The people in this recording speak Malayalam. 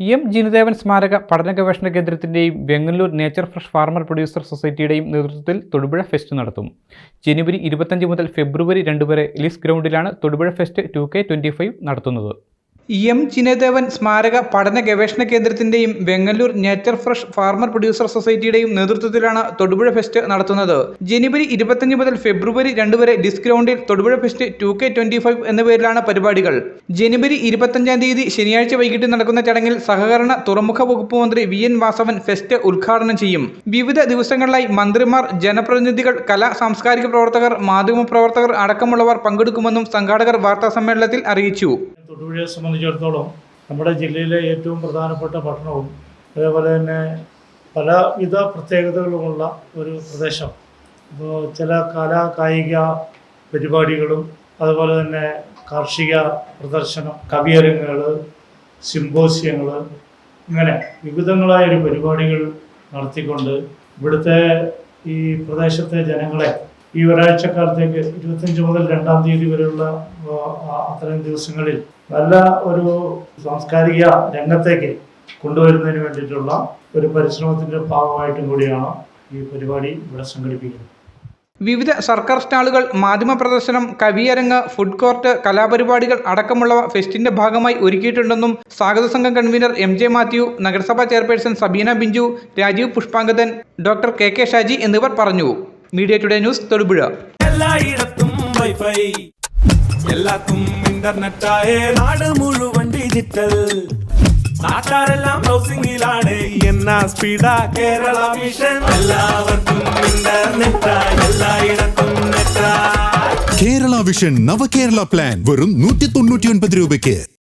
എം ജിനുദേവൻ സ്മാരക പഠന ഗവേഷണ കേന്ദ്രത്തിന്റെയും Vengallur nature fresh farmer producer സൊസൈറ്റിയുടെയും നേതൃത്വത്തിൽ തൊടുപുഴ ഫെസ്റ്റ് നടത്തും. ജനുവരി ഇരുപത്തഞ്ച് മുതൽ ഫെബ്രുവരി രണ്ട് വരെ ലിസ് ഗ്രൗണ്ടിലാണ് Thodupuzha fest two K twenty five നടത്തുന്നത്. എം ചിനദേവൻ സ്മാരക പഠന ഗവേഷണ കേന്ദ്രത്തിന്റെയും Vengallur nature fresh farmer producer സൊസൈറ്റിയുടെയും നേതൃത്വത്തിലാണ് തൊടുപുഴ ഫെസ്റ്റ് നടത്തുന്നത്. ജനുവരി ഇരുപത്തഞ്ച് മുതൽ ഫെബ്രുവരി രണ്ട് വരെ ഡിസ്ക് ഗ്രൗണ്ടിൽ Thodupuzha fest two K twenty five എന്ന പേരിലാണ് പരിപാടികൾ. ജനുവരി ഇരുപത്തഞ്ചാം തീയതി ശനിയാഴ്ച വൈകിട്ട് നടക്കുന്ന ചടങ്ങിൽ സഹകരണ തുറമുഖ വകുപ്പ് മന്ത്രി വി എൻ വാസവൻ ഫെസ്റ്റ് ഉദ്ഘാടനം ചെയ്യും. വിവിധ ദിവസങ്ങളിലായി മന്ത്രിമാർ ജനപ്രതിനിധികൾ കലാ സാംസ്കാരിക പ്രവർത്തകർ മാധ്യമ പ്രവർത്തകർ അടക്കമുള്ളവർ പങ്കെടുക്കുമെന്നും സംഘാടകർ വാർത്താ സമ്മേളനത്തിൽ അറിയിച്ചു. തൊടുപുഴയെ സംബന്ധിച്ചിടത്തോളം നമ്മുടെ ജില്ലയിലെ ഏറ്റവും പ്രധാനപ്പെട്ട പട്ടണവും അതേപോലെ തന്നെ പലവിധ പ്രത്യേകതകളുമുള്ള ഒരു പ്രദേശം. അപ്പോൾ ചില കലാ കായിക പരിപാടികളും അതുപോലെ തന്നെ കാർഷിക പ്രദർശനം കവിയരങ്ങുകൾ സിംബോസിയങ്ങൾ ഇങ്ങനെ വിവിധങ്ങളായ ഒരു പരിപാടികൾ നടത്തിക്കൊണ്ട് ഇവിടുത്തെ ഈ പ്രദേശത്തെ ജനങ്ങളെ ഈ ഒരാഴ്ചക്കാലത്തേക്ക് ഇരുപത്തിയഞ്ച് മുതൽ രണ്ടാം തീയതി വരെയുള്ള അത്തരം ദിവസങ്ങളിൽ നല്ല ഒരു സാംസ്കാരിക രംഗത്തേക്ക് കൊണ്ടുവരുന്നതിന് വേണ്ടിയിട്ടുള്ള ഒരു പരിശ്രമത്തിന്റെ ഭാഗമായിട്ടും കൂടിയാണ് ഈ പരിപാടി ഇവിടെ സംഘടിപ്പിക്കുന്നത്. വിവിധ സർക്കാർ സ്റ്റാളുകൾ മാധ്യമ പ്രദർശനം കവിയരങ്ങ് ഫുഡ് കോർട്ട് കലാപരിപാടികൾ അടക്കമുള്ളവ ഫെസ്റ്റിന്റെ ഭാഗമായി ഒരുക്കിയിട്ടുണ്ടെന്നും സ്വാഗത സംഘം കൺവീനർ എം ജെ മാത്യു നഗരസഭാ chairperson Sabeena Binchu Rajeev Pushpangadan doctor K K Shaji എന്നിവർ പറഞ്ഞു. Media today news Thodupuzha. എല്ലായിടത്തും വൈഫൈ. എല്ലാത്തും ഇന്റർനെറ്റായേ നാട് മുഴുവൻ ഡിജിറ്റൽ നാട്ടാരെല്ലാം ബ്രൗസിംഗിലാണ് എന്നാ സ്പീഡാ കേരള മിഷൻ എല്ലാവർക്കും ഇന്റർനെറ്റ് എല്ലായിടത്തും നെറ്റാ. കേരള വിഷൻ നവകേരള പ്ലാൻ വെറും നൂറ്റി തൊണ്ണൂറ്റി ഒൻപത് രൂപയ്ക്ക്.